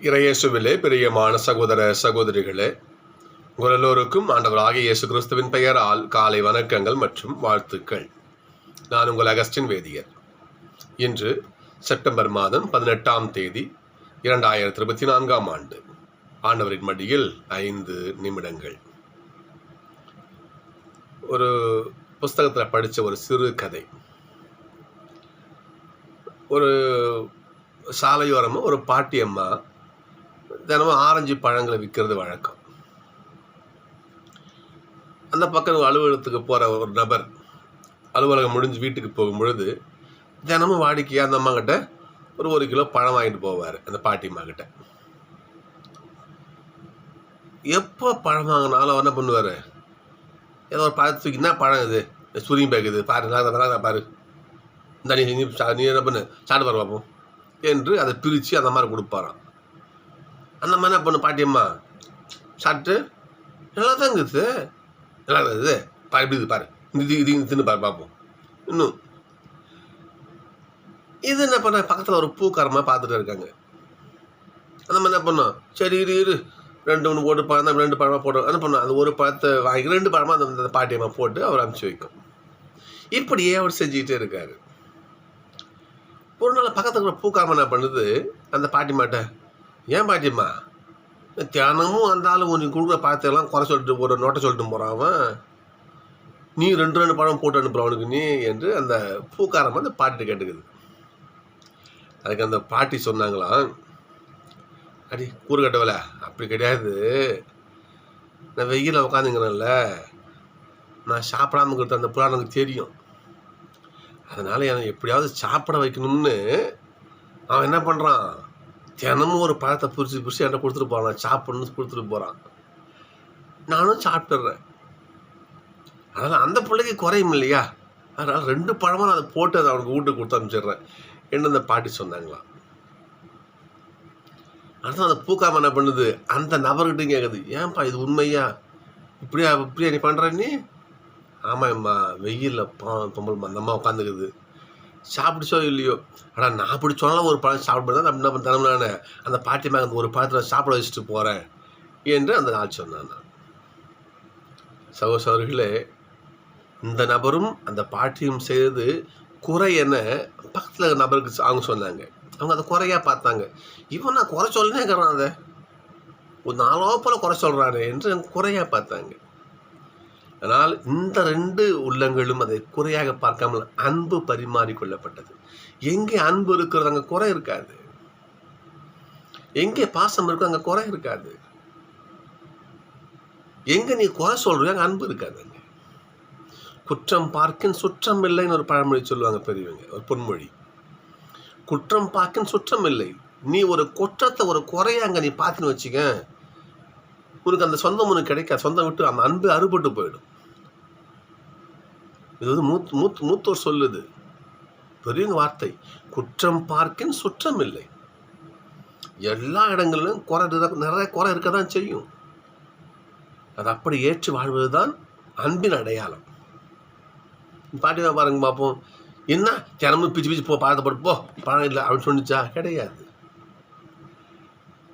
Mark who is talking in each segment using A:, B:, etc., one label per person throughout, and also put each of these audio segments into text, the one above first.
A: இறையேசுவிலே பிரியமான சகோதர சகோதரிகளே உங்கள் எல்லோருக்கும் ஆண்டவராகிய இயேசு கிறிஸ்துவின் பெயரால் காலை வணக்கங்கள் மற்றும் வாழ்த்துக்கள். நான் உங்கள் அகஸ்டின் வேதியர். இன்று செப்டம்பர் மாதம் பதினெட்டாம் தேதி இரண்டாயிரத்தி இருபத்தி நான்காம் ஆண்டு. ஆண்டவரின் மடியில் ஐந்து நிமிடங்கள். ஒரு புஸ்தகத்தில் படித்த ஒரு சிறு கதை. ஒரு சாலையோரமாக ஒரு பாட்டி அம்மா தினமும் ஆரஞ்சு பழங்களை விற்கிறது வழக்கம் அந்த பக்கம் அலுவலகத்துக்கு போகிற ஒரு நபர் அலுவலகம் முடிஞ்சு வீட்டுக்கு போகும் பொழுது தினமும் வாடிக்கையாக அந்த அம்மாக்கிட்ட ஒரு ஒரு கிலோ பழம் வாங்கிட்டு போவார் அந்த பாட்டி அம்மா கிட்ட எப்போ பழம் வாங்கினாலும் அவர் என்ன பண்ணுவார் ஏதோ ஒரு பழத்தை தூக்கி என்ன பழம் இது சூரியன் பேக்குது பாரு நல்லா பாரு இந்த நீ நீ சா- நீ என்ன பண்ணு சாப்பிட்டு பாரு பார்ப்போம் என்று அதை பிரித்து அந்த மாதிரி கொடுப்பாராம் அந்த மாதிரி என்ன பண்ணு பாட்டியம்மா சாப்பிட்டு நல்லா தான் இருக்குது. நல்லா இருக்குது. பாரு இப்படி பாரு. இது இது தின்னு பாரு பார்ப்போம். இன்னும். இது என்ன பண்ண பக்கத்தில் ஒரு பூக்காரமாக பார்த்துட்டு இருக்காங்க. அந்த மாதிரி என்ன பண்ணோம் சரி இரு இரு. ரெண்டு மூணு போட்டு பழம் தான் ரெண்டு பழமாக போட்டு என்ன பண்ணோம் அந்த ஒரு பழத்தை வாங்கி ரெண்டு பழமாக அந்த அந்த பாட்டியமாக போட்டு அவர் அனுப்பிச்சி வைக்கும். இப்படியே அவர் செஞ்சுக்கிட்டே இருக்காரு. ஒரு நாள் பக்கத்துல பூக்காரமாக என்ன பண்ணுது? அந்த பாட்டிமாட்ட ஏன் பாட்டிம்மா? தியானமும் அந்த ஆளு உனக்கு கொடுக்குற பழத்தையெல்லாம் குறை சொல்லிட்டு ஒரு நோட்டை சொல்லிட்டு போகிறான் அவன். நீ ரெண்டு ரெண்டு பழம் போட்டு அனுப்புற அவனுக்கு நீ என்று அந்த பூக்காரம் அந்த பாட்டிட்ட கேட்டுக்குது. அதுக்கு அந்த பாட்டி சொன்னாங்களாம் அடி கூறு கட்டவல அப்படி கிடையாது. நான் வெயிலில் உட்காந்துங்கிறேன்ல நான் சாப்பிடாம இருக்கிறது அந்த புறான் எனக்கு தெரியும். அதனால் எனக்கு எப்படியாவது சாப்பிட வைக்கணும்னு அவன் என்ன பண்ணுறான் தினமும் ஒரு பழத்தை பிரித்து பிரித்து என்கிட்ட கொடுத்துட்டு போகிறான் சாப்பிட்ணுன்னு கொடுத்துட்டு போகிறான் நானும் சாப்பிட்டுறேன் அதனால் அந்த பிள்ளைக்கு குறையும் இல்லையா? அதனால் ரெண்டு பழமாக நான் அதை போட்டு அதை அவனுக்கு வீட்டுக்கு கொடுத்து அனுப்பிச்சிடுறேன். என்று அந்த பாட்டி சொன்னாங்களாம் அடுத்து அந்த பூக்காம என்ன பண்ணுது? அந்த நபர்கிட்டையும் கேட்குது ஏன்பா இது உண்மையா? இப்படியா இப்படியா நீ பண்ணுற நீ? ஆமாம்மா வெயிலில் பா பொம்பளை அம்மா உட்காந்துக்குது. சாப்பிடுச்சோ இல்லையோ? ஆனால் நான் அப்படி சொன்னாலும் ஒரு பழம் சாப்பிடுறது அப்படி என்ன தினமும் நான் அந்த பாட்டி மேலே அந்த ஒரு பழத்தில் சாப்பிட வச்சுட்டு போகிறேன் என்று அந்த நாள் சொன்னான். நான் சகோசரர்களே இந்த நபரும் அந்த பாட்டியும் செய்தது குறை என்ன பக்கத்தில் இருக்கிற நபருக்கு அவங்க சொன்னாங்க. அவங்க அதை குறையாக பார்த்தாங்க. இவன் நான் குறை சொல்லினே இருக்கிறான் அதை. ஒரு நாலோ போல் குறை சொல்கிறானே என்று குறையாக பார்த்தாங்க. ஆனால் இந்த ரெண்டு உள்ளங்களும் அதை குறையாக பார்க்காமல் அன்பு பரிமாறிக்கொள்ளப்பட்டது. எங்கே அன்பு இருக்கிறது அங்கே குறை இருக்காது. எங்கே பாசம் இருக்கோ அங்கே குறை இருக்காது. எங்க நீ குறை சொல்றியோ அங்கே அன்பு இருக்காது அங்கே. குற்றம் பார்க்கின் சுற்றம் இல்லைன்னு ஒரு பழமொழி சொல்லுவாங்க பெரியவங்க ஒரு பொன்மொழி. குற்றம் பார்க்கின் சுற்றம் இல்லை. நீ ஒரு குற்றத்தை ஒரு குறைய அங்கே நீ பார்த்துன்னு வச்சுக்க உனக்கு அந்த சொந்தம் உனக்கு கிடைக்காது. சொந்தம் விட்டு அந்த அன்பு அறுபட்டு போயிடும். இது வந்து மூத் மூத் மூத்தோர் சொல்லுது. பெரிய வார்த்தை. குற்றம் பார்க்கின் சுற்றம் இல்லை. எல்லா இடங்களிலும் குறை நிறைய குறை இருக்க தான் செய்யும். அது அப்படி ஏற்று வாழ்வது தான் அன்பின் அடையாளம். பாட்டி தான் பாருங்க பார்ப்போம். என்ன? தினமும் பிச்சு பிச்சு போ பழத்தை போட்டு போ. பழம் இல்லை அப்படின்னு சொன்னிச்சா? கிடையாது.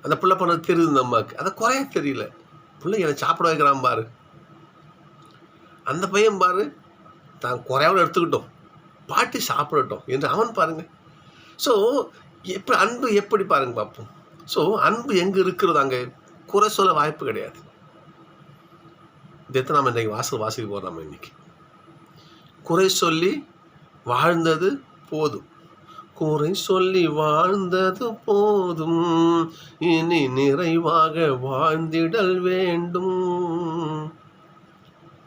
A: அந்த பிள்ளை பண்ணது தெரியுது இந்த அதை குறைய தெரியல. பிள்ளை என்னை சாப்பிட வைக்கிறான் பாரு. அந்த பையன் பாரு தான் குறையாமல் எடுத்துக்கிட்டோம். பாட்டி சாப்பிடட்டும் என்று அவன் பாருங்கள் ஸோ எப்படி அன்பு எப்படி பாருங்க பார்ப்போம் ஸோ அன்பு எங்கே இருக்கிறது அங்கே? குறை சொல்ல வாய்ப்பு கிடையாது. இதைத்தான் நம்ம இன்றைக்கி வாசல் வாசிக்க போகிறோம் நம்ம இன்னைக்கு. குறை சொல்லி வாழ்ந்தது போதும். குறை சொல்லி வாழ்ந்தது போதும். இனி நிறைவாக வாழ்ந்திடல் வேண்டும்.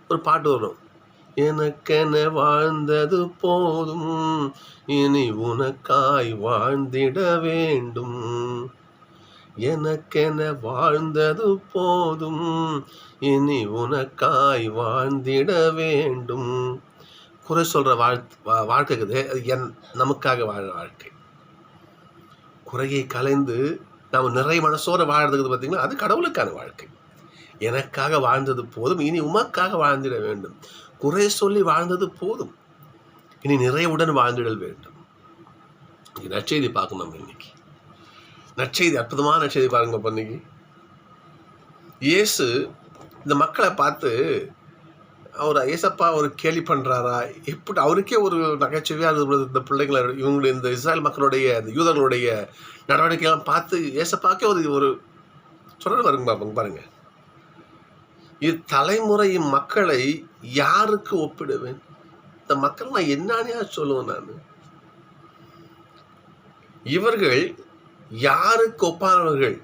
A: ஒரு பாட்டு வரும். எனக்கென வாழ்ந்தது போதும். இனி உனக்காய் வாழ்ந்திட வேண்டும். எனக்கென வாழ்ந்தது போதும். இனி உனக்காய் வாழ்ந்திட வேண்டும். குறை சொல்கிற வாழ் வாழ்க்கைக்குது அது என் நமக்காக வாழ வாழ்க்கை. குறையை கலைந்து நாம் நிறைய மனசோட வாழ்றதுக்கு பார்த்தீங்கன்னா அது கடவுளுக்கான வாழ்க்கை. எனக்காக வாழ்ந்தது போதும். இனி உமக்காக வாழ்ந்திட வேண்டும். குறை சொல்லி வாழ்ந்தது போதும். இனி நிறைவுடன் வாழ்ந்திடல் வேண்டும். நற்செய்தி பார்க்கணும் நம்ம இன்னைக்கு. நற்செய்தி அற்புதமான நற்செய்தி பாருங்க இன்னைக்கு. இயேசு இந்த மக்களை பார்த்து அவர் ஏசப்பா அவர் கேலி பண்ணுறாரா எப்படி அவருக்கே ஒரு நகைச்சுவையாக இருந்தது இந்த பிள்ளைங்களை இவங்களுடைய இந்த இஸ்ராயல் மக்களுடைய இந்த யூதர்களுடைய நடவடிக்கையெல்லாம் பார்த்து ஏசப்பாக்கே ஒரு ஒரு சொல்கிற வருங்க பாருங்க. இத்தலைமுறையின் மக்களை யாருக்கு ஒப்பிடுவேன்? இந்த மக்கள் நான் என்னன்னே சொல்லுவேன் நான். இவர்கள் யாருக்கு ஒப்பானவர்கள்?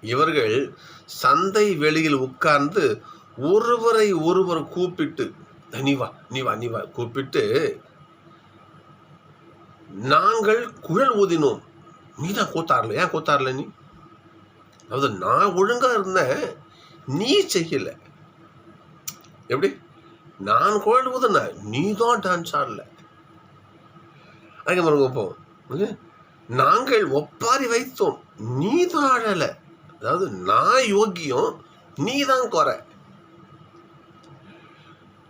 A: இவர்கள் சந்தை வெளியில் உட்கார்ந்து ஒருவரை ஒருவர் கூப்பிட்டு நீ வா நீ வா கூப்பிட்டு நாங்கள் குழல் ஊதினோம். நீ தான் கூத்தாரல ஏன் கூத்தாரல நீ? அதாவது நான் ஒழுங்கா இருந்தேன் நீ செய்யல. எப்படி? நான் கோயில் ஊதுன நீ தான் டான்ஸ் ஆடல அதுக்கு பாருங்க நாங்கள் ஒப்பாரி வைத்தோம். நீ தான் ஆடலை. அதாவது நான் யோக்கியம் நீ தான் குறை.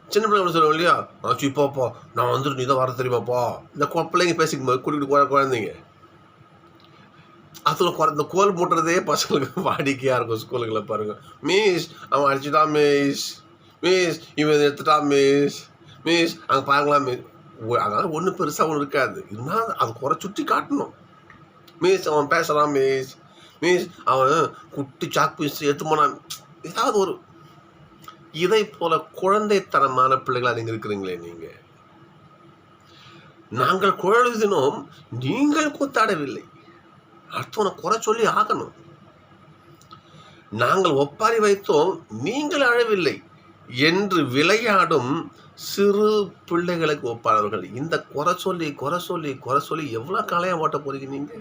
A: சின்ன பிள்ளைங்க சொல்லுவோம் இல்லையா? ஆச்சு போப்போ நான் வந்துட்டு நீ தான் வர தெரியுமாப்பா? இந்த பிள்ளைங்க பேசிக்கும் போது கூட்டிகிட்டு குழந்தைங்க. அதில் குறை இந்த கோல் போட்டுறதே பசங்களுக்கு வாடிக்கையாக இருக்கும் ஸ்கூலுங்களை பாருங்கள் மிஸ் அவன் அடிச்சுட்டான் மிஸ் மிஸ் இவன் எடுத்துட்டான் மிஸ் மிஸ் அங்கே பாருங்களா மிஸ். அதனால் ஒன்றும் பெருசாக ஒன்றும் இருக்காது. இருந்தால் அது குறை சுற்றி காட்டணும். மிஸ் அவன் பேசுகிறான் மிஸ் மிஸ் அவன் குட்டி சாக் பீஸ் எடுத்து போனான் ஏதாவது ஒரு இதை போல குழந்தைத்தனமான பிள்ளைகளாக நீங்கள் இருக்கிறீங்களே நீங்கள் நாங்கள் குழலுதினோம் நீங்கள் கூத்தாடவில்லை. அடுத்தவனை குறை சொல்லி ஆகணும். நாங்கள் ஒப்பாரி வைத்தோம் நீங்கள் அழவில்லை என்று விளையாடும் சிறு பிள்ளைகளுக்கு ஒப்பானவர்கள். இந்த குறை சொல்லி குறை சொல்லி குறை சொல்லி எவ்வளோ காலையாக ஓட்ட போறீங்க நீங்க?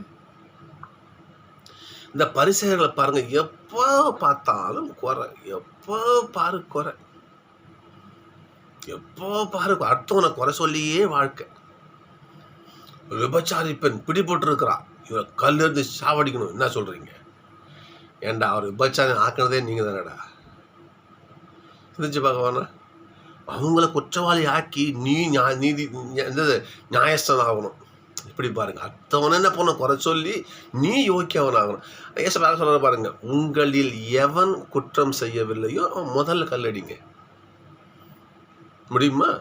A: இந்த பரிசுகளை பாருங்க எப்போ பார்த்தாலும் குறை எப்போ பாரு குறை. எப்போ பாரு அடுத்தவனை குறை சொல்லியே வாழ்க்கை. விபச்சாரி பெண் பிடிபட்டு இருக்கிறா இவரை கல்லெறிந்து சாவடிக்கணும். என்ன சொல்கிறீங்க ஏன்டா அவர் விபச்சாரம் ஆக்கினதே நீங்கள் தானடா? சிந்திச்சு பார்க்க வேணாம் அவங்கள குற்றவாளி ஆக்கி நீ நீதி என்னது நியாயஸ்தன் ஆகணும் இப்படி பாருங்கள் அடுத்தவனை என்ன பண்ண குறை சொல்லி நீ யோக்கியவன் ஆகணும் ஏச வேலை சொல்கிற பாருங்கள் உங்களில் எவன் குற்றம் செய்யவில்லையோ அவன் முதல்ல கல்லடிங்க. முடியுமா?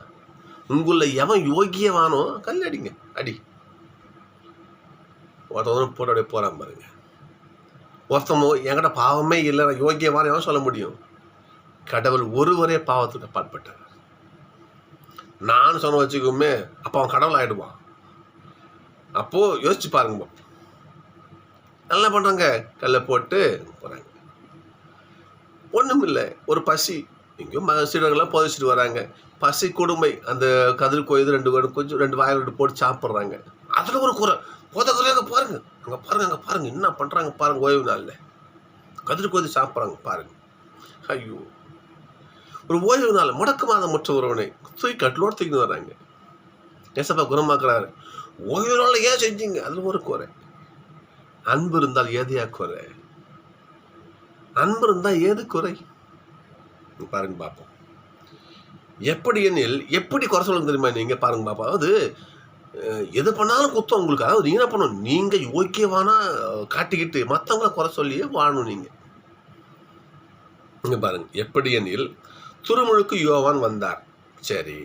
A: உங்களில் எவன் யோகியவானோ கல்லடிங்க. அடி. ஒருத்தவன் போட்டு அப்படியே போறான் பாருங்க. ஒருத்தவங்க என்கிட்ட பாவமே இல்லை நான் யோகியவான எவன் சொல்ல முடியும்? கடவுள் ஒருவரே பாவத்துக்கு அப்பாற்பட்டார் நான் சொன்ன வச்சுக்கோமே அப்போ அவன் கடவுள் ஆயிடுவான். அப்போ யோசிச்சு பாருங்க. நல்லா பண்ணுறாங்க கல்லை போட்டு போறாங்க. ஒண்ணும் இல்லை ஒரு பசி. எங்கேயும் மக சீடர்கள்லாம் புதைச்சிட்டு வராங்க. பசி கொடுமை. அந்த கதிர் கொய்து ரெண்டு பேரும் கொஞ்சம் ரெண்டு வாயில் ரெண்டு போட்டு சாப்பிட்றாங்க. அதில் ஒரு குறை. போத பாருங்க. அங்கே பாருங்க அங்கே பாருங்க. என்ன பண்ணுறாங்க பாருங்க ஓய்வு நாளில். கதிர் கொதி சாப்பிட்றாங்க பாருங்க. ஐயோ. ஒரு ஓய்வு நாள் முடக்கு மாதம் முற்ற ஒருவனை தூக்கி கட்டிலோடு தூக்கி வர்றாங்க. ஏசப்பா குணமாக்குறாரு. ஓய்வு நாளில் ஏன் செஞ்சீங்க? அதில் ஒரு குறை. அன்பு இருந்தால் ஏதையா குறை? அன்பு இருந்தால் ஏது குறை? பாருங்க பார்ப்போம் எப்படி எனில் எப்படி குறை சொல்லுங்க தெரியுமா? நீங்க பாருங்க பாப்பா அதாவது எது பண்ணாலும் குத்தம் உங்களுக்கு. அதாவது நீங்கள் என்ன பண்ணணும்? நீங்கள் ஓகேவானா காட்டிக்கிட்டு மற்றவங்கள குறை சொல்லியே வாழணும் நீங்க. நீங்கள் பாருங்கள் எப்படி எனில் துருமுழுக்கு யோவான் வந்தார். சரி.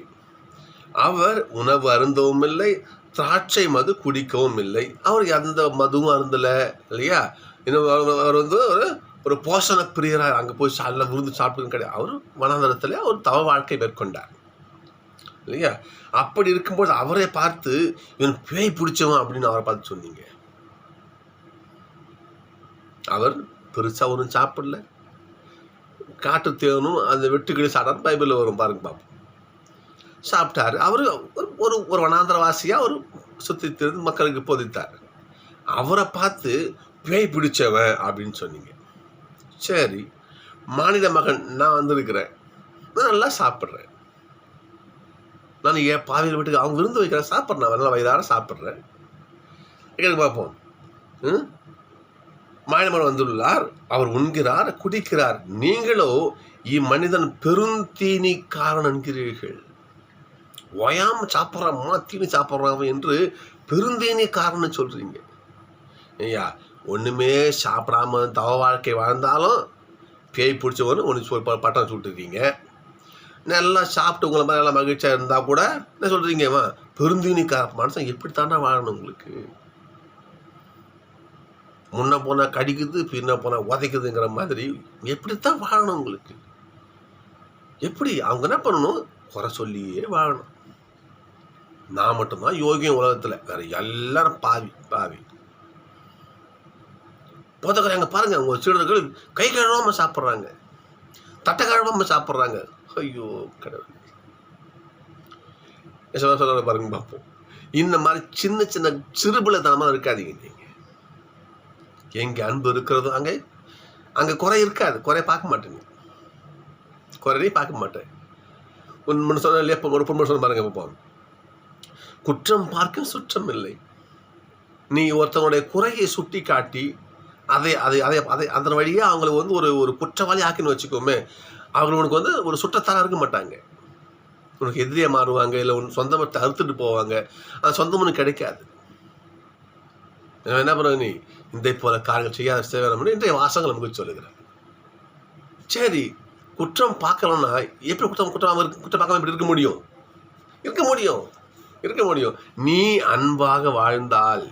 A: அவர் உணவு அருந்தவும் இல்லை திராட்சை மது குடிக்கவும் இல்லை. அவர் எந்த மதுவும் அருந்தலை இல்லையா? இன்னும் அவர் வந்து ஒரு ஒரு போஷண பிரியராக அங்கே போய் சாலில் விருந்து சாப்பிட்டு கிடையாது. அவர் வனாந்தரத்தில் ஒரு தவ வாழ்க்கை மேற்கொண்டார். இல்லையா? அப்படி இருக்கும்போது அவரை பார்த்து இவன் பேய் பிடிச்சவன் அப்படின்னு அவரை பார்த்து சொன்னீங்க. அவர் பெருசாக ஒன்றும் சாப்பிடல. காட்டு தேவனும் அந்த வெட்டுக்கிளி சாப்பிட்டாரு. பைபிளில் வரும் பாருங்க பாப்போம். சாப்பிட்டாரு. அவர் ஒரு ஒரு ஒரு வனாந்திரவாசியாக ஒரு சுத்தி திருந்து மக்களுக்கு போதித்தார். அவரை பார்த்து பேய் பிடிச்சவன் அப்படின்னு சொன்னீங்க. சரி. மாநில மகன் நான் வந்திருக்கிறேன். நான் நல்லா சாப்பிட்றேன். நான் ஏன் பாவியில் வீட்டுக்கு அவங்க விருந்து வைக்கிறேன் சாப்பிட்றேன் நான் நல்லா வயதார சாப்பிட்றேன். எங்களுக்கு பார்ப்போம். ம்? மாயமன் வந்துள்ளார். அவர் உண்கிறார் குடிக்கிறார். நீங்களோ இம்மனிதன் பெருந்தீனி காரணம் என்கிறீர்கள். ஒயாம சாப்பிட்றாமா தீனி சாப்பிட்றான் என்று பெருந்தீனி காரணம் சொல்கிறீங்க ஐயா ஒன்றுமே சாப்பிடாம தவ வாழ்க்கை வாழ்ந்தாலும் பேய் பிடிச்சவனு ஒன்று சொல் பட்டம் சுட்டுருக்கீங்க நல்லா சாப்பிட்டு உங்களை மாதிரி நல்லா மகிழ்ச்சியாக இருந்தால் கூட என்ன சொல்கிறீங்கம்மா பெருந்தீனிக்கார மனுஷன் எப்படித்தாண்டா வாழணும் உங்களுக்கு. முன்ன போனால் கடிக்குது பின்ன போனால் உதைக்குதுங்கிற மாதிரி எப்படித்தான் வாழணும் உங்களுக்கு? எப்படி? அவங்க என்ன பண்ணணும்? குறை சொல்லியே வாழணும். நான் மட்டும்தான் யோகியம் உலகத்தில். வேற எல்லாரும் பாவி பாவி. போதகராங்க பாருங்கள் உங்கள் சீடர்கள் கை கழுவாம சாப்பிட்றாங்க. தட்டை கழுவாமல் சாப்பிட்றாங்க. ஐயோ கடவுள். சொல்ல சொல்கிற பாருங்க பார்ப்போம் இந்த மாதிரி சின்ன சின்ன சிறுபிள்ளைத்தனமா இருக்காதீங்க நீங்க. எங்க அன்பு இருக்கிறதோ அங்கே அங்கே குறை இருக்காது. குறை பார்க்க மாட்டேங்க. குறையே பார்க்க மாட்டேன். உண்மை சொன்ன இல்லையா? ஒரு பொண்ணு சொன்ன பாருங்க பார்ப்போம் குற்றம் பார்க்க சுற்றம் இல்லை. நீ ஒருத்தவனுடைய குறையை சுட்டி காட்டி அதை அதை அதை அதை அதன் வழியாக அவங்களை வந்து ஒரு ஒரு குற்றவாளி ஆக்கின்னு வச்சுக்கோமே. அவங்க உனக்கு வந்து ஒரு சுற்றத்தாராக இருக்க மாட்டாங்க. உனக்கு எதிரியாக மாறுவாங்க இல்லை உன் சொந்தமத்தை அறுத்துட்டு போவாங்க. அது சொந்தம் உனக்கு கிடைக்காது. என்ன பண்ணுவ நீ இந்த போல காரியங்கள் செய்யாத சேவை இன்றைய வாசங்கள் நமக்கு சொல்லுகிறேன் சரி குற்றம் பார்க்கலன்னா எப்படி குற்றம் குற்றம் குற்றம் பார்க்காம இப்படி இருக்க முடியும்? இருக்க முடியும். இருக்க முடியும். நீ அன்பாக வாழ்ந்தால்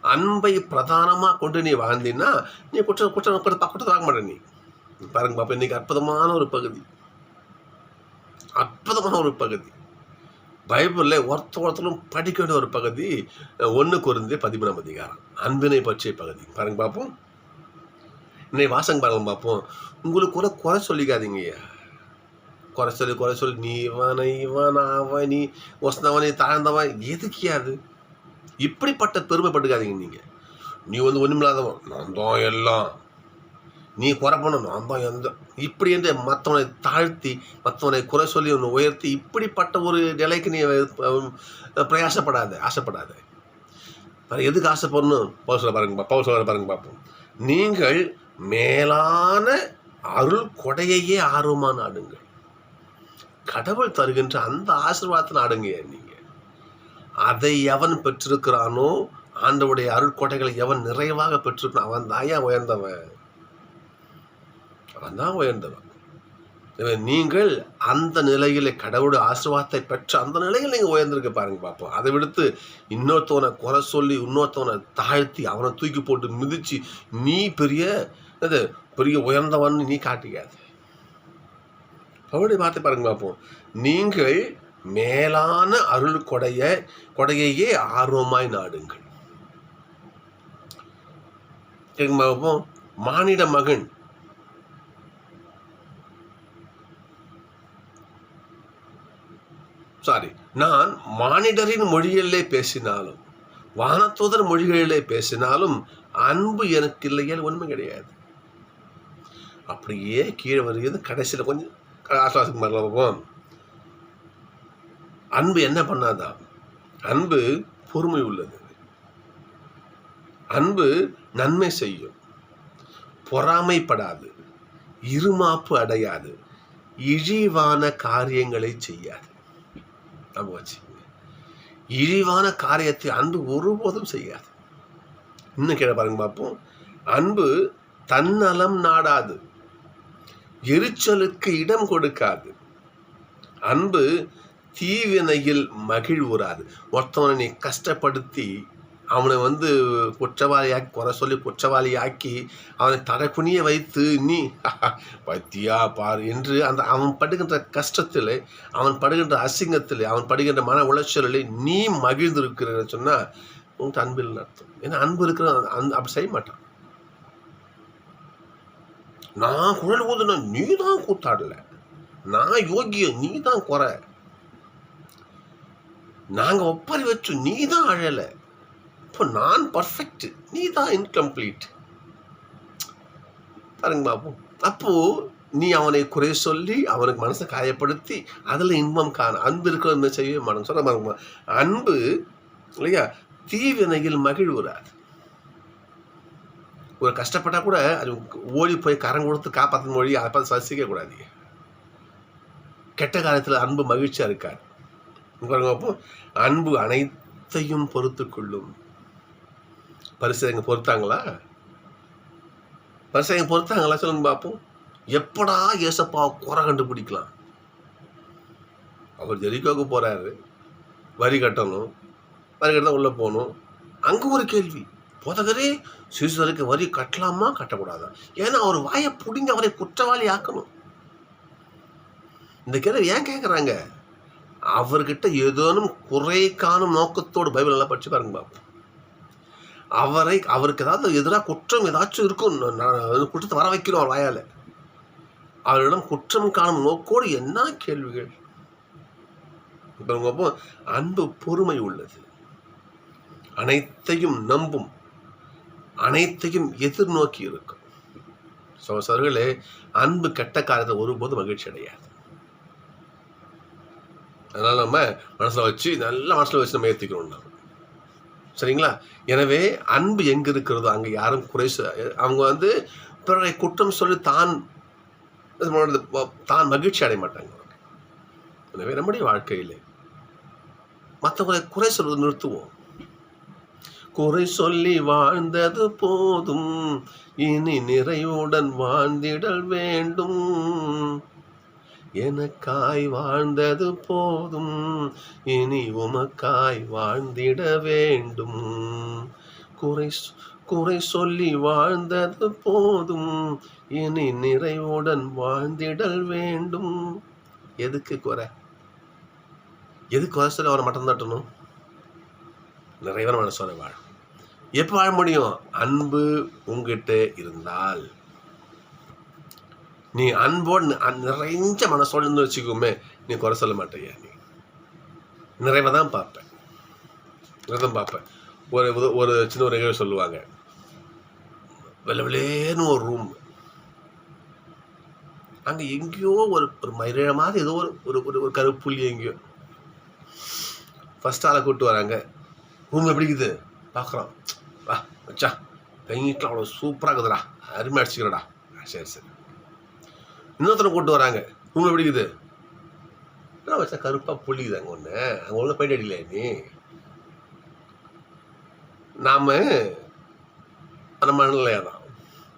A: அன்பை பிரதானமாக கொண்டு நீ வாழ்ந்தீன்னா நீ குற்றம் குற்றம் குற்றம் குற்றத்தை பார்க்க மாட்டே நீ. பாருங்க பாப்பா இன்னைக்கு அற்புதமான ஒரு பகுதி. அற்புதமான ஒரு பகுதி. பைபிளில் ஒருத்த ஒருத்தரும் படிக்க வேண்டிய ஒரு பகுதி ஒன்று குறைந்து பதிமூணாம் அதிகாரம். அன்பினை பற்றிய பகுதி. பாருங்க பார்ப்போம் இன்னைக்கு வாசங்க பாருங்க பார்ப்போம் உங்களுக்கு கூட குறை சொல்லிக்காதீங்கய்யா குறை சொல்லி குறை சொல்லி நீ இவன் இவன் அவன் நீ ஒசந்தவனை தாழ்ந்தவன். எதுக்கியாது இப்படிப்பட்ட பெருமைப்பட்டுக்காதீங்க நீங்கள் நீ வந்து ஒன்றுமில்லாதவன் நான் தான் எல்லாம். நீ குறை பண்ணணும் அம்மா எந்த இப்படி என்று மற்றவனை தாழ்த்தி மற்றவனை குறை சொல்லி ஒன்று உயர்த்தி இப்படிப்பட்ட ஒரு நிலைக்கு நீ பிரயாசப்படாத ஆசைப்படாத. எதுக்கு ஆசைப்படணும்? பவுல் சொல்ல பாருங்க பவுல் சொல்ல பாருங்க பார்ப்போம் நீங்கள் மேலான அருள் கொடையையே ஆர்வமாக நாடுங்கள். கடவுள் தருகின்ற அந்த ஆசீர்வாதத்தை நாடுங்க நீங்கள் அதை எவன் பெற்றிருக்கிறானோ ஆண்டவுடைய அருள் கொடைகளை எவன் நிறைவாக பெற்றிருக்கான் அவன் தாயா உயர்ந்தவன்? அவன் தான் உயர்ந்தவன் நீங்கள் அந்த நிலையில் கடவுளுடைய ஆசிர்வாதத்தை பெற்ற அந்த நிலையில் நீங்கள் உயர்ந்திருக்க பாருங்க பார்ப்போம். அதை விடுத்து இன்னொருத்தவனை குறை சொல்லி இன்னொருத்தவனை தாழ்த்தி அவனை தூக்கி போட்டு மிதிச்சு நீ பெரிய அது பெரிய உயர்ந்தவன் நீ காட்டிக்காது அவருடைய வார்த்தை பாருங்க பார்ப்போம். நீங்கள் மேலான அருள் கொடைய கொடையையே ஆர்வமாய் நாடுங்கள். பார்ப்போம். மானிட மகன் சாரி நான் மானிடரின் மொழிகளிலே பேசினாலும் வானத்தூதர் மொழிகளிலே பேசினாலும் அன்பு எனக்கு இல்லையே உண்மை கிடையாது. அப்படியே கீழே வருகிறது கடைசியில் கொஞ்சம் ஆசுவாசம் போவோம் அன்பு என்ன பண்ணாதான் அன்பு பொறுமை உள்ளது. அன்பு நன்மை செய்யும். பொறாமைப்படாது. இருமாப்பு அடையாது. இழிவான காரியங்களை செய்யாது. நம்ம போச்சு. இழிவான காரியத்தை அன்பு ஒருபோதும் செய்யாது. இன்னும் கீழே பாருங்க பார்ப்போம். அன்பு தன்னலம் நாடாது. எரிச்சலுக்கு இடம் கொடுக்காது. அன்பு தீவினையில் மகிழ்வுறாது. ஒருத்தவனை நீ கஷ்டப்படுத்தி அவனை வந்து குற்றவாளியாக்கி குறை சொல்லி குற்றவாளியாக்கி அவனை தடக்குனிய வைத்து நீ பத்தியா பார் என்று அந்த அவன் படுகின்ற கஷ்டத்தில் அவன் படுகின்ற அசிங்கத்தில் அவன் படுகின்ற மன உளைச்சலில் நீ மகிழ்ந்திருக்கிற சொன்னால் உன்கிட்ட அன்பில் அர்த்தம் ஏன்னா அன்பு இருக்கிற அந்த அப்படி செய்ய மாட்டான். நான் குழல் ஊதுனா நீ தான் கூத்தாடல. நான் யோகியம் நீ தான் குறை. நாங்கள் ஒப்பறி வச்சோம் நீ தான் அழலை. இப்போ நான் பர்ஃபெக்ட் நீ தான் இன்கம்ப்ளீட் பாருங்க பாப்போம் அப்போது நீ அவனை குறை சொல்லி அவனுக்கு மனசை காயப்படுத்தி அதில் இன்பம் காண அன்பு இருக்கிற செய்யவே மாட்டோம் சொல்ல பாருங்க அன்பு இல்லையா? தீவினையில் மகிழ்வுறாது. ஒரு கஷ்டப்பட்டால் கூட அது ஓடி போய் கரம் கொடுத்து காப்பாற்ற மொழி அதை பார்த்து சசிக்கக்கூடாது கெட்ட காலத்தில் அன்பு மகிழ்ச்சியாக இருக்காது. பாருங்க அப்போ அன்பு அனைத்தையும் பொறுத்து கொள்ளும். பரிசைங்க பொறுத்தாங்களா? பரிசைங்க பொறுத்தாங்களா சொல்லுங்க பார்ப்போம் எப்படா ஏசப்பா குறை கண்டுபிடிக்கலாம்? அவர் ஜெரிக்கோக்கு போறாரு. வரி கட்டணும். வரி கட்ட உள்ளே போகணும். அங்கே ஒரு கேள்வி. போதகரே சீசருக்கு வரி கட்டலாமா? கட்டக்கூடாதா? ஏன்னா அவர் வாயை பிடிங்க அவரை குற்றவாளி ஆக்கணும். இந்த கேள்வி ஏன் கேட்குறாங்க அவர்கிட்ட ஏதேனும் குறை காணும் நோக்கத்தோடு பைபிள் நல்லா படிச்சு பாருங்க பாப்போம். அவரை அவருக்கு ஏதாவது எதிராக குற்றம் ஏதாச்சும் இருக்கும். நான் குற்றத்தை வர வைக்கணும் அவர் வாயால். அவரிடம் குற்றம் காணும் நோக்கோடு என்ன கேள்விகள்? இப்போ அன்பு பொறுமை உள்ளது. அனைத்தையும் நம்பும் அனைத்தையும் எதிர்நோக்கி இருக்கும். சோசர்களே அன்பு கெட்ட காரியத்தை ஒருபோதும் மகிழ்ச்சி அடையாது. அதனால நம்ம மனசுல வச்சு நல்ல மனசில் வச்சு நம்ம ஏற்றிக்கணும் நம்ம சரிங்களா? எனவே அன்பு எங்கே இருக்கிறதோ அங்கே யாரும் குறை சொ- அவங்க வந்து பிறரை குற்றம் சொல்லி தான் தான் மகிழ்ச்சி அடைய மாட்டாங்க. எனவே நம்முடைய வாழ்க்கையில் மற்றவங்களை குறை சொல்வது நிறுத்துவோம். குறை சொல்லி வாழ்ந்தது போதும் இனி நிறைவுடன் வாழ்ந்திடல் வேண்டும். எனக்காய் வாழ்ந்தது போதும். இனி உமக்காய் வாழ்ந்திட வேண்டும். குறை குறை சொல்லி வாழ்ந்தது போதும். இனி நிறைவுடன் வாழ்ந்திடல் வேண்டும். எதுக்கு குறை? எதுக்கு குறை சொல்லி அவரை மட்டம் தட்டணும்? நிறைவன் மனசோட வாழும் எப்போ வாழ முடியும்? அன்பு உங்ககிட்ட இருந்தால். நீ அன்போடு நிறைஞ்ச மனசோடு இருந்து வச்சுக்கோமே நீ குறை சொல்ல மாட்டேயா நீ. நிறைவை தான் பார்ப்பேன். நிறைதான் பார்ப்பேன். ஒரு ஒரு சின்ன ஒரு நிகழ்வு சொல்லுவாங்க. வெள்ளை வெளியேன்னு ஒரு ரூம் அங்கே எங்கேயோ ஒரு ஒரு மயிரிழ மாதிரி ஏதோ ஒரு ஒரு ஒரு ஒரு கருப்புள்ளி எங்கேயோ. ஃபஸ்ட் ஆளை கூப்பிட்டு வராங்க. ரூம் எப்படி இருக்குது? பார்க்குறோம். வா வச்சா பெயிண்ட்லாம் அவ்வளோ சூப்பராக இருக்குதுடா. அருமை அடிச்சுக்கிறடா. சரி சரி. இன்னொருத்தரை கூட்டு வராங்க. ரூம் எப்படி இருக்குது என்ன வச்சா கருப்பாக புள்ளிக்குது அங்கே ஒன்று அங்கே ஒன்றும் பெயிண்ட் அடிக்கலையா நீ? நாம் அந்த மனநிலையாக தான்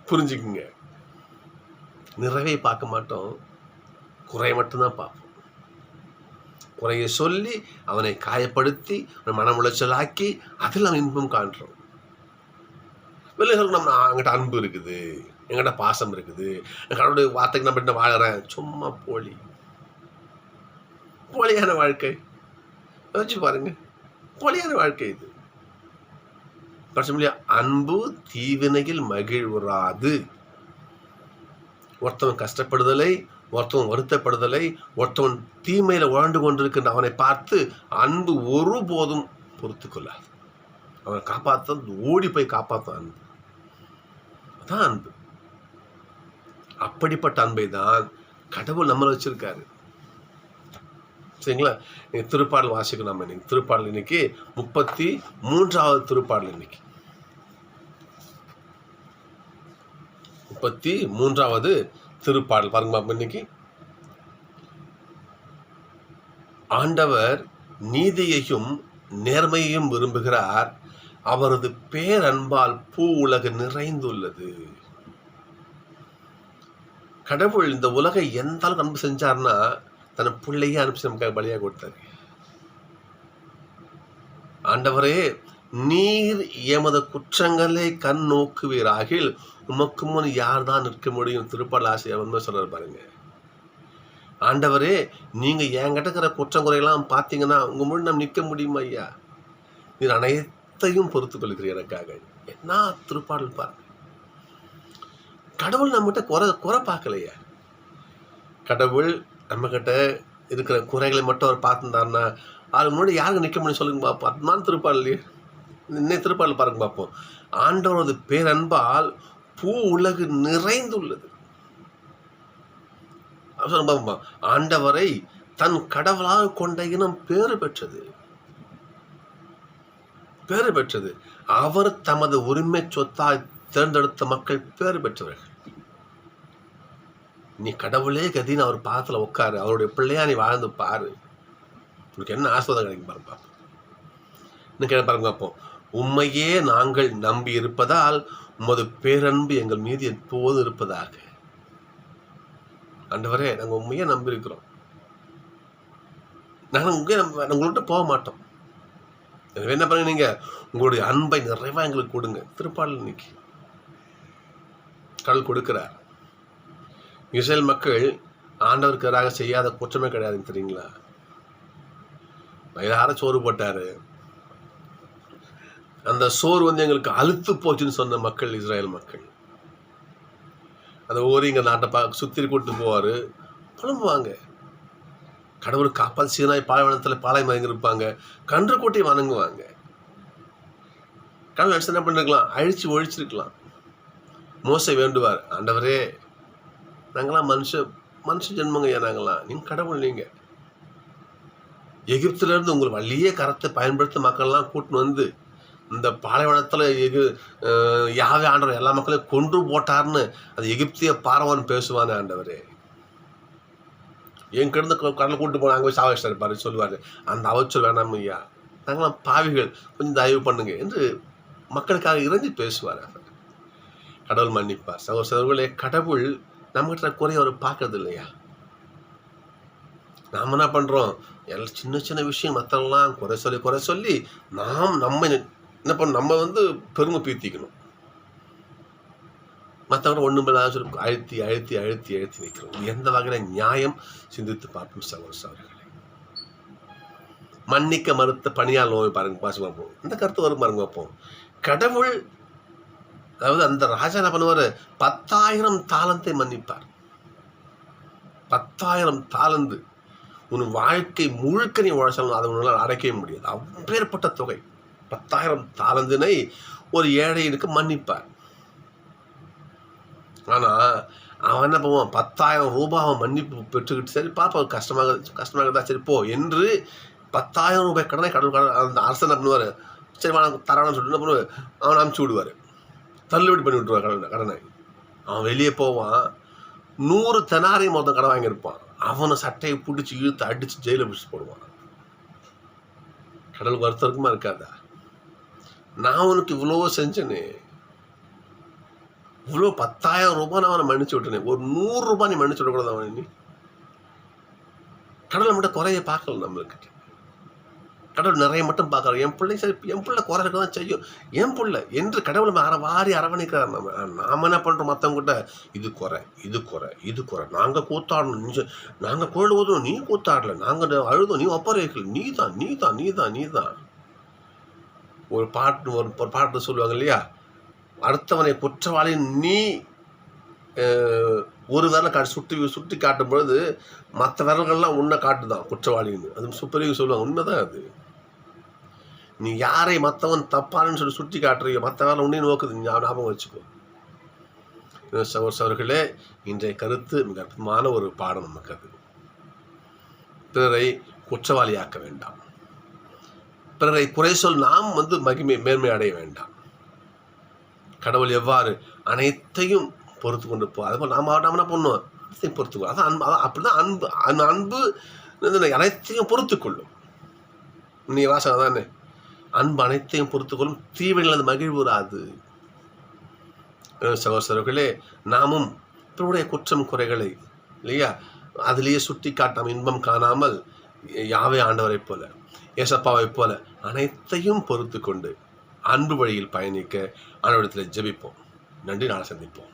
A: புரிஞ்சுக்குங்க. நிறைவே பார்க்க மாட்டோம். குறைய மட்டும்தான் பார்ப்போம். குறையை சொல்லி அவனை காயப்படுத்தி அவனை மன உளைச்சலாக்கி அதில் அவன் இன்பம் காண்றோம். வெளியே நம்ம அங்கிட்ட அன்பு இருக்குது. எங்கிட்ட பாசம் இருக்குது? கடவுளுடைய வார்த்தைக்கு நம்ம என்ன வாழறேன். சும்மா போலி. போலியான வாழ்க்கை. யோசிச்சு பாருங்க. போலியான வாழ்க்கை இது. பட்சமில்லையா அன்பு தீவினையில் மகிழ்வுறாது. ஒருத்தவன் கஷ்டப்படுதலை ஒருத்தவன் வருத்தப்படுதலை ஒருத்தவன் தீமையில் உழண்டு கொண்டிருக்கின்ற அவனை பார்த்து அன்பு ஒருபோதும் பொறுத்து கொள்ளாது அவனை காப்பாற்ற ஓடி போய் காப்பாற்ற அன்பு. அதான் அன்பு. அப்படிப்பட்ட அன்பை தான் கடவுள் நம்மளை வச்சிருக்காரு. சரிங்களா? நீங்கள் திருப்பாடல் வாசிக்கணும் நம்ம இன்னைக்கு திருப்பாடல் இன்னைக்கு முப்பத்தி மூன்றாவது திருப்பாடல் இன்னைக்கு. முப்பத்தி மூன்றாவது திருப்பாடல். பாருங்க பாப்போம் இன்னைக்கு. ஆண்டவர் நீதியையும் நேர்மையையும் விரும்புகிறார். அவரது பேரன்பால் பூ உலகு நிறைந்துள்ளது. கடவுள் இந்த உலகை எந்த அளவுக்கு அன்பு செஞ்சார்னா தன் பிள்ளையே அனுப்பிச்சு நமக்காக பலியாக கொடுத்தாரு. ஆண்டவரே நீர் எமது குற்றங்களை கண் நோக்குவீராகில் உமக்கு முன் யார் தான் நிற்க முடியும்? திருப்பாடல் ஆசிரியர் வந்து சொல்றாரு பாருங்க. ஆண்டவரே நீங்க என்கிட்ட இருக்கிற குற்றம் குறையெல்லாம் பார்த்தீங்கன்னா உங்க முன் நம்ம நிற்க முடியுமா ஐயா. நீர் அனைத்தையும் பொறுத்துக் கொள்கிறீர் எனக்காக. என்ன திருப்பாடல் பாருங்க. கடவுள் நம்மகிட்ட குறை குறை பார்க்கலையா. கடவுள் நம்மக்கிட்ட இருக்கிற குறைகளை மட்டும் அவர் பார்த்துருந்தாருன்னா அதுக்கு முன்னாடி யாருக்கு நிற்க முடியும் சொல்லுங்க பார்ப்போம் அதுதான் இல்லையே இன்னும் திருப்பாடல் பாருங்க பார்ப்போம் ஆண்டவரது பேரன்பால் பூ உலகு நிறைந்துள்ளது. பார்ப்போம். ஆண்டவரை தன் கடவுளாக கொண்ட இனம் பேறு பெற்றது. பேறு பெற்றது. அவர் தமது உரிமை சொத்தாய் தேர்ந்தெடுத்த மக்கள் பேறு பெற்றவர்கள். நீ கடவுளே கதின்னு அவர் பாத்துல உட்காரு. அவருடைய பிள்ளையா நீ வாழ்ந்து பாரு. உனக்கு என்ன ஆஸ்வதம் கிடைக்கும் பாருங்க பாப்போம். என்ன கேட்க பாருங்க பார்ப்போம் உண்மையே நாங்கள் நம்பி இருப்பதால் உமது பேரன்பு எங்கள் மீது எப்போதும் இருப்பதாக? ஆண்டவரே நாங்கள் உண்மையே நம்பி இருக்கிறோம். நாங்கள் உங்க உங்கள்கிட்ட போக மாட்டோம். எனவே என்ன பண்ணுங்க நீங்க? உங்களுடைய அன்பை நிறைவா எங்களுக்கு கொடுங்க. திருப்பாடல் இன்னைக்கு. கடல் கொடுக்கிறார். இஸ்ரேல் மக்கள் ஆண்டவருக்கு எதிராக செய்யாத குற்றமே கிடையாதுன்னு தெரியுங்களா? வயிறார சோறு போட்டாரு. அந்த சோறு வந்து எங்களுக்கு அழுத்து போச்சுன்னு சொன்ன மக்கள் இஸ்ரேல் மக்கள். அந்த ஊர் இங்கே நாட்டை பா சுற்றி கூட்டு போவார். புலம்புவாங்க. கடவுள் காப்பால் சீனாய் பாலைவனத்தில் பாலை மயங்கிருப்பாங்க கன்று கூட்டி வணங்குவாங்க. கடவுள் நினச்சி என்ன பண்ணிருக்கலாம்? அழிச்சு ஒழிச்சிருக்கலாம். மோசை வேண்டுவார். ஆண்டவரே நாங்களாம் மனுஷ மனுஷ ஜென்மங்க ஐயா நாங்களாம் நீங்க கடவுள் நீங்கள் எகிப்திலேருந்து உங்கள் வழியே கரத்தை பயன்படுத்த மக்கள்லாம் கூட்டின்னு வந்து இந்த பாலைவனத்தில் எகு அஹ், யாவே ஆண்டவர் எல்லா மக்களையும் கொன்று போட்டார்னு அது எகிப்திய பாரவான் பேசுவானே ஆண்டவர். என் கிடந்து கடலை கூட்டு போன அங்கே போய் சாவடிச்சிட்டாரு பாரு சொல்லுவார். அந்த அவச்சொல் வேணாம் ஐயா. நாங்களாம் பாவிகள் கொஞ்சம் தயவு பண்ணுங்க என்று மக்களுக்காக இறங்கி பேசுவார் அவர். கடவுள் மன்னிப்பார். சகோ சகோதரர்களே கடவுள் நம்மகிட்ட குறைய அவர் பார்க்கறது இல்லையா நாம் என்ன பண்ணுறோம் எல்லாம் சின்ன சின்ன விஷயம் மற்றெல்லாம் குறை சொல்லி குறை சொல்லி நாம் நம்ம என்ன பண்ண நம்ம வந்து பெருமை பீத்திக்கணும். மற்றவங்க ஒன்றும் இல்லாத சொல்லி அழுத்தி அழுத்தி அழுத்தி அழுத்தி வைக்கிறோம் எந்த வகையில் நியாயம்? சிந்தித்து பார்ப்போம் சகோதர சகோதரர்களே மன்னிக்க மறுத்த பணியால் நோய் பாருங்க பாசமாக போகும் இந்த கருத்து வரும் பாருங்க பார்ப்போம். கடவுள் அதாவது அந்த ராஜா என்ன பண்ணுவார் பத்தாயிரம் தாளந்தை மன்னிப்பார். பத்தாயிரம் தாளந்து. உன் வாழ்க்கை முழுக்க நீ உழைச்சாலும் அதை உன்னால் அடைக்கவே முடியாது. அப்பேற்பட்ட தொகை. பத்தாயிரம் தாளந்தினை ஒரு ஏழைனுக்கு மன்னிப்பார். ஆனா அவன் என்ன பண்ணுவான்? பத்தாயிரம் ரூபாய் அவன் மன்னிப்பு பெற்றுக்கிட்டு சரி பாப்பா கஷ்டமாக கஷ்டமாக இருந்தால் சரி போ என்று பத்தாயிரம் ரூபாய் கடனை கடவுள் கடல் அந்த அரசன் என்ன பண்ணுவார்? சரி நான் தரணும்னு சொல்லிட்டு என்ன பண்ணுவார்? அவனை அனுப்பிச்சி விடுவார். தள்ளுபடி பண்ணி விட்டுருவான் கடனை கடனை. அவன் வெளியே போவான். நூறு தெனாரையும் மொத்தம் கடன் வாங்கியிருப்பான். அவனை சட்டையை பிடிச்சி இழுத்து அடித்து ஜெயிலில் பிடிச்சி போடுவான். கடல் வருத்தருக்குமா இருக்காதா? நான் உனக்கு இவ்வளோ செஞ்சேனே. இவ்வளோ பத்தாயிரம் ரூபாய் நான் அவனை மன்னிச்சு விட்டேனே. ஒரு நூறு ரூபாய் நீ மன்னிச்சு விடக்கூடாது அவனை நீ. கடவுள் நம்மகிட்ட குறைய பார்க்கல நம்மளுக்கிட்ட. கடவுள் நிறைய மட்டும் பார்க்குறோம் என் பிள்ளை சரி என் பிள்ளை குறை இருக்க தான் செய்யும். என் பிள்ளை என்று கடவுள் அற வாரி அரவணைக்கிறார். நம்ம நாம என்ன பண்ணுறோம் மற்றவங்கிட்ட இது குறை இது குறை இது குறை. நாங்கள் கூத்தாடணும். நீ நாங்கள் கோயில் ஊதுவோம் நீ கூத்தாடல. நாங்கள் அழுதோம் நீ ஒப்பரை நீ தான் நீ தான் நீ தான் நீ தான் ஒரு பாட்டு ஒரு ஒரு பாட்டு சொல்லுவாங்க இல்லையா? அடுத்தவனை குற்றவாளி நீ ஒரு விரலை காட்டு சுட்டி சுட்டி காட்டும் பொழுது மற்ற விரல்கள்லாம் உன்னை காட்டுதான் குற்றவாளின்னு. அது சுப்பரியும் சொல்லுவாங்க. உண்மைதான் அது. நீ யாரை மற்றவன் தப்பானு சொல்லி சுட்டி காட்டுறீங்க மற்ற வேலை உன்னையும் நோக்குது. நீ ஞாபகம் வச்சுக்கோ. சவர்களே இன்றைய கருத்து மிக அற்புதமான ஒரு பாடம் நமக்கு அது. பிறரை குற்றவாளியாக்க வேண்டாம். பிறரை குறை சொல் நாம் வந்து மகிமை மேன்மை அடைய வேண்டாம். கடவுள் எவ்வாறு அனைத்தையும் பொறுத்து கொண்டு போ அது போல் நாம நாம பண்ணுவோம்? அனைத்தையும் பொறுத்து அதான் அன்பு அதான் அப்படிதான் அன்பு அந்த அன்பு வந்து அனைத்தையும் பொறுத்து கொள்ளும் நீ வாசகம் தானே அன்பு அனைத்தையும் பொறுத்து கொள்ளும் தீவினில் மகிழ்வுறாது சகோதரர்களே நாமும் பிறருடைய குற்றம் குறைகளை இல்லையா? அதிலேயே சுட்டி காட்டாமல் இன்பம் காணாமல் யாவை ஆண்டவரைப் போல ஏசப்பாவைப் போல அனைத்தையும் பொறுத்து கொண்டு அன்பு வழியில் பயணிக்க ஆண்டவரிடத்தில் ஜெபிப்போம். நன்றி நாளை சந்திப்போம்.